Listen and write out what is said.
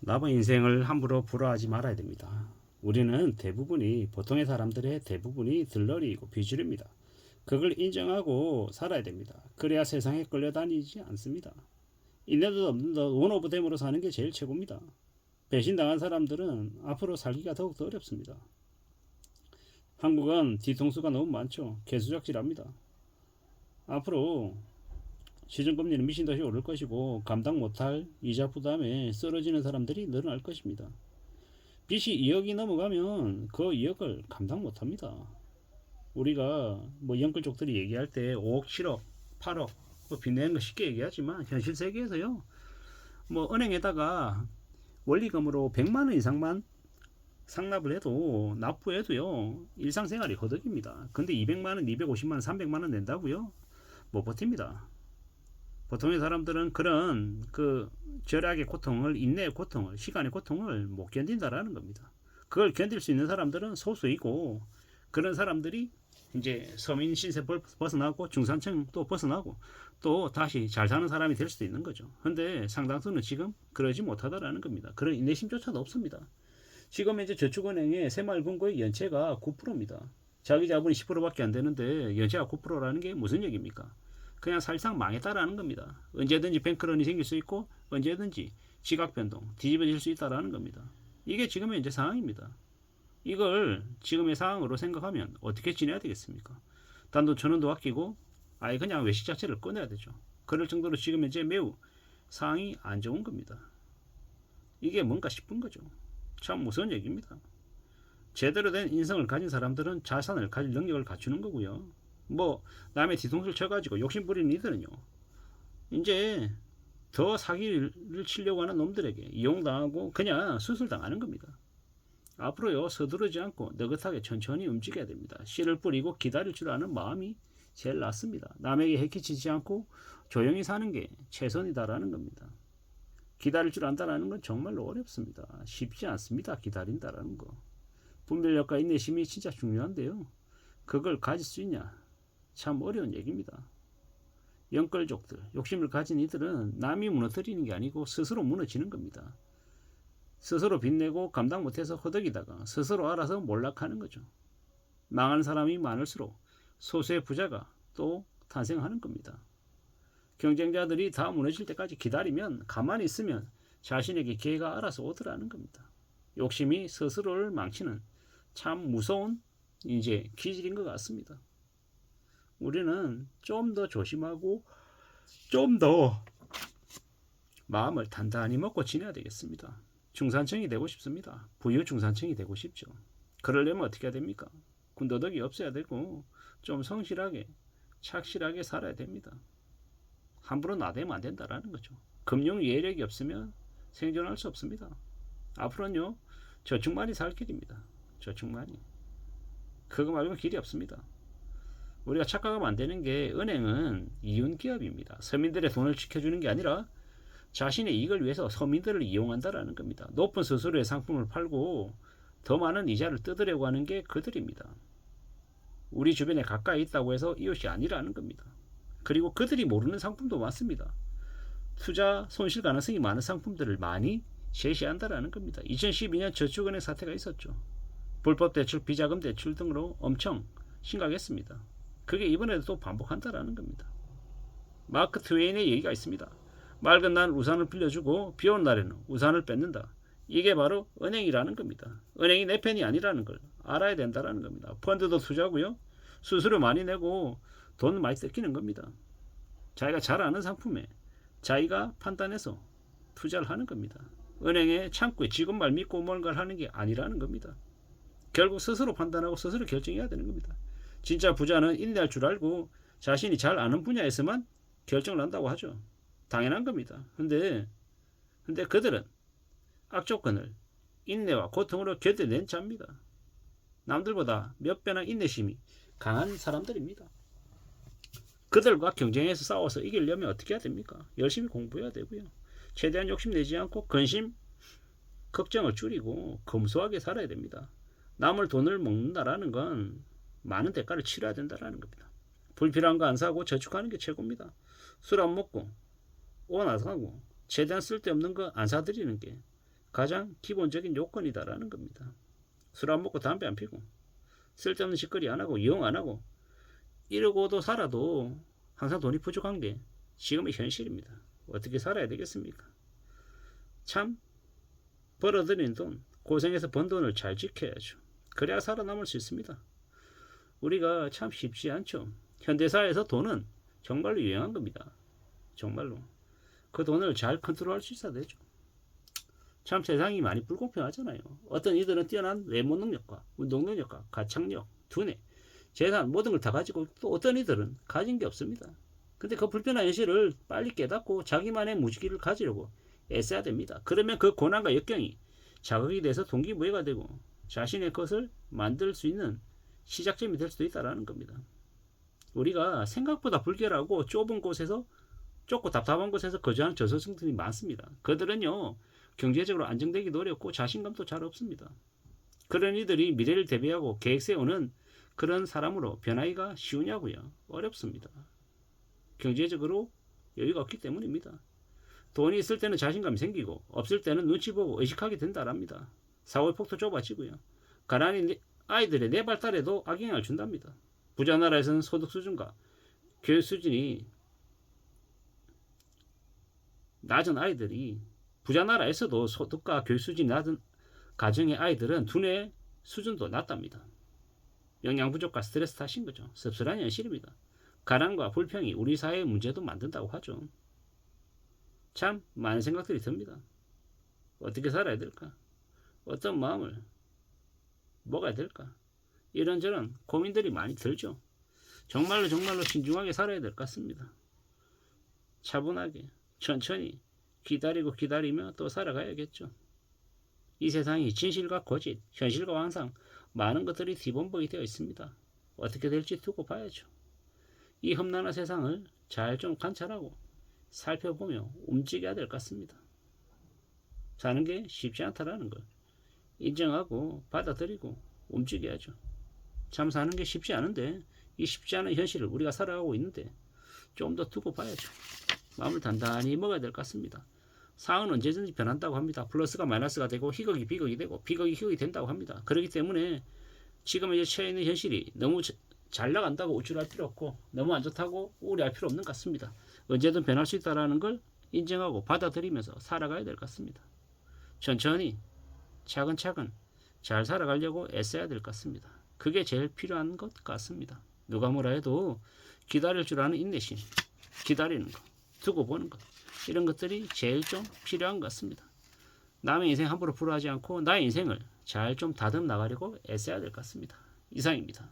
남의 인생을 함부로 불허하지 말아야 됩니다. 우리는 대부분이 보통의 사람들의 대부분이 들러리이고 비주류입니다. 그걸 인정하고 살아야 됩니다. 그래야 세상에 끌려다니지 않습니다. 인내도 없는 원 오브 댐으로 사는 게 제일 최고입니다. 배신당한 사람들은 앞으로 살기가 더욱 더 어렵습니다. 한국은 뒤통수가 너무 많죠. 개수작질합니다. 앞으로 시중 금리는 미친 듯이 오를 것이고 감당 못할 이자 부담에 쓰러지는 사람들이 늘어날 것입니다. 빚이 2억이 넘어가면 그 2억을 감당 못합니다. 우리가 뭐 영끌족들이 얘기할 때 5억, 7억, 8억 뭐 빚내는 거 쉽게 얘기하지만 현실 세계에서요. 뭐 은행에다가 원리금으로 100만 원 이상만 상납을 해도 납부해도요 일상생활이 허덕입니다. 근데 200만 원, 250만 원, 300만 원 낸다고요? 못 버팁니다. 보통의 사람들은 그런 그 절약의 고통을 인내의 고통을 시간의 고통을 못 견딘다라는 겁니다. 그걸 견딜 수 있는 사람들은 소수이고 그런 사람들이 이제 서민 신세 벌- 벗어나고 중산층 또 벗어나고 또 다시 잘 사는 사람이 될 수도 있는 거죠. 근데 상당수는 지금 그러지 못하다라는 겁니다. 그런 인내심조차도 없습니다. 지금 이제 저축은행의 새마을금고의 연체가 9%입니다. 자기 자본이 10%밖에 안 되는데 연체가 9%라는 게 무슨 얘기입니까? 그냥 사실상 망했다라는 겁니다. 언제든지 뱅크런이 생길 수 있고 언제든지 지각 변동 뒤집어질 수 있다라는 겁니다. 이게 지금의 이제 상황입니다. 이걸 지금의 상황으로 생각하면 어떻게 지내야 되겠습니까? 단돈 천 원도 아끼고 아예 그냥 외식 자체를 꺼내야 되죠. 그럴 정도로 지금 이제 매우 상황이 안 좋은 겁니다. 이게 뭔가 싶은 거죠. 참 무서운 얘기입니다. 제대로 된 인성을 가진 사람들은 자산을 가질 능력을 갖추는 거고요. 뭐 남의 뒤통수를 쳐가지고 욕심 부리는 이들은요. 이제 더 사기를 치려고 하는 놈들에게 이용당하고 그냥 수술당하는 겁니다. 앞으로요 서두르지 않고 느긋하게 천천히 움직여야 됩니다. 씨를 뿌리고 기다릴 줄 아는 마음이 제일 낫습니다. 남에게 해키치지 않고 조용히 사는 게 최선이다라는 겁니다. 기다릴 줄 안다라는 건 정말로 어렵습니다. 쉽지 않습니다. 기다린다라는 거. 분별력과 인내심이 진짜 중요한데요. 그걸 가질 수 있냐? 참 어려운 얘기입니다. 영끌족들, 욕심을 가진 이들은 남이 무너뜨리는 게 아니고 스스로 무너지는 겁니다. 스스로 빚내고 감당 못해서 허덕이다가 스스로 알아서 몰락하는 거죠. 망하는 사람이 많을수록 소수의 부자가 또 탄생하는 겁니다. 경쟁자들이 다 무너질 때까지 기다리면 가만히 있으면 자신에게 기회가 알아서 오더라는 겁니다. 욕심이 스스로를 망치는 참 무서운 이제 기질인 것 같습니다. 우리는 좀 더 조심하고 좀 더 마음을 단단히 먹고 지내야 되겠습니다. 중산층이 되고 싶습니다. 부유 중산층이 되고 싶죠. 그러려면 어떻게 해야 됩니까? 군더더기 없어야 되고 좀 성실하게 착실하게 살아야 됩니다. 함부로 나대면 안 된다라는 거죠. 금융 예력이 없으면 생존할 수 없습니다. 앞으로는요 저축만이 살 길입니다. 저축만이 그거 말고 길이 없습니다. 우리가 착각하면 안 되는 게 은행은 이윤 기업입니다. 서민들의 돈을 지켜주는 게 아니라 자신의 이익을 위해서 서민들을 이용한다라는 겁니다. 높은 수수료의 상품을 팔고 더 많은 이자를 뜯으려고 하는 게 그들입니다. 우리 주변에 가까이 있다고 해서 이웃이 아니라는 겁니다. 그리고 그들이 모르는 상품도 많습니다. 투자 손실 가능성이 많은 상품들을 많이 제시한다라는 겁니다. 2012년 저축은행 사태가 있었죠. 불법 대출, 비자금 대출 등으로 엄청 심각했습니다. 그게 이번에도 또 반복한다라는 겁니다. 마크 트웨인의 얘기가 있습니다. 맑은 날 우산을 빌려주고 비 오는 날에는 우산을 뺏는다. 이게 바로 은행이라는 겁니다. 은행이 내 편이 아니라는 걸 알아야 된다라는 겁니다. 펀드도 투자고요. 수수료 많이 내고 돈 많이 뜯기는 겁니다. 자기가 잘 아는 상품에 자기가 판단해서 투자를 하는 겁니다. 은행의 창구에 직원말 믿고 뭔가를 하는 게 아니라는 겁니다. 결국 스스로 판단하고 스스로 결정해야 되는 겁니다. 진짜 부자는 인내할 줄 알고 자신이 잘 아는 분야에서만 결정을 한다고 하죠. 당연한 겁니다. 근데 근데 그들은 악조건을 인내와 고통으로 견뎌낸 자입니다. 남들보다 몇 배나 인내심이 강한 사람들입니다. 그들과 경쟁해서 싸워서 이기려면 어떻게 해야 됩니까? 열심히 공부해야 되고요. 최대한 욕심내지 않고 근심, 걱정을 줄이고 검소하게 살아야 됩니다. 남을 돈을 먹는다라는 건 많은 대가를 치러야 된다라는 겁니다. 불필요한 거 안 사고 저축하는 게 최고입니다. 술 안 먹고 옷 안 사고 최대한 쓸데없는 거 안 사드리는 게 가장 기본적인 요건이다라는 겁니다. 술 안 먹고 담배 안 피고 쓸데없는 짓거리 안 하고 이용 안 하고 이러고도 살아도 항상 돈이 부족한 게 지금의 현실입니다. 어떻게 살아야 되겠습니까? 참 벌어들인 돈, 고생해서 번 돈을 잘 지켜야죠. 그래야 살아남을 수 있습니다. 우리가 참 쉽지 않죠. 현대사에서 돈은 정말로 유용한 겁니다. 정말로. 그 돈을 잘 컨트롤할 수 있어야 되죠. 참 세상이 많이 불공평하잖아요. 어떤 이들은 뛰어난 외모 능력과 운동 능력과 가창력, 두뇌, 재산 모든 걸 다 가지고 또 어떤 이들은 가진 게 없습니다. 근데 그 불편한 현실을 빨리 깨닫고 자기만의 무지기를 가지려고 애써야 됩니다. 그러면 그 고난과 역경이 자극이 돼서 동기부여가 되고 자신의 것을 만들 수 있는 시작점이 될 수도 있다라는 겁니다. 우리가 생각보다 불결하고 좁은 곳에서 좁고 답답한 곳에서 거주하는 저소득층들이 많습니다. 그들은요 경제적으로 안정되기도 어렵고 자신감도 잘 없습니다. 그런 이들이 미래를 대비하고 계획 세우는 그런 사람으로 변하기가 쉬우냐고요? 어렵습니다. 경제적으로 여유가 없기 때문입니다. 돈이 있을 때는 자신감이 생기고 없을 때는 눈치 보고 의식하게 된다랍니다. 사고의 폭도 좁아지고요. 가난한 아이들의 네 발달에도 악영향을 준답니다. 부자 나라에서는 소득 수준과 교육 수준이 낮은 아이들이 부자 나라에서도 소득과 교육 수준이 낮은 가정의 아이들은 두뇌 수준도 낮답니다. 영양 부족과 스트레스 탓인 거죠. 씁쓸한 현실입니다. 가난과 불평이 우리 사회의 문제도 만든다고 하죠. 참 많은 생각들이 듭니다. 어떻게 살아야 될까? 어떤 마음을 먹어야 될까? 이런저런 고민들이 많이 들죠. 정말로 정말로 신중하게 살아야 될 것 같습니다. 차분하게 천천히 기다리고 기다리며 또 살아가야겠죠. 이 세상이 진실과 거짓, 현실과 완상 많은 것들이 뒤범벅이 되어 있습니다. 어떻게 될지 두고 봐야죠. 이 험난한 세상을 잘 좀 관찰하고 살펴보며 움직여야 될 것 같습니다. 사는 게 쉽지 않다라는 걸 인정하고 받아들이고 움직여야죠. 참 사는 게 쉽지 않은데 이 쉽지 않은 현실을 우리가 살아가고 있는데 좀 더 두고 봐야죠. 마음을 단단히 먹어야 될 것 같습니다. 상황은 언제든지 변한다고 합니다. 플러스가 마이너스가 되고 희극이 비극이 되고 비극이 희극이 된다고 합니다. 그렇기 때문에 지금 이제 처해 있는 현실이 너무 잘 나간다고 우쭐할 필요 없고 너무 안 좋다고 우려할 필요 없는 것 같습니다. 언제든 변할 수 있다라는 걸 인정하고 받아들이면서 살아가야 될 것 같습니다. 천천히 차근차근 잘 살아가려고 애써야 될 것 같습니다. 그게 제일 필요한 것 같습니다. 누가 뭐라 해도 기다릴 줄 아는 인내심, 기다리는 것, 두고 보는 것 이런 것들이 제일 좀 필요한 것 같습니다. 남의 인생 함부로 불허하지 않고 나의 인생을 잘 좀 다듬 나가려고 애써야 될 것 같습니다. 이상입니다.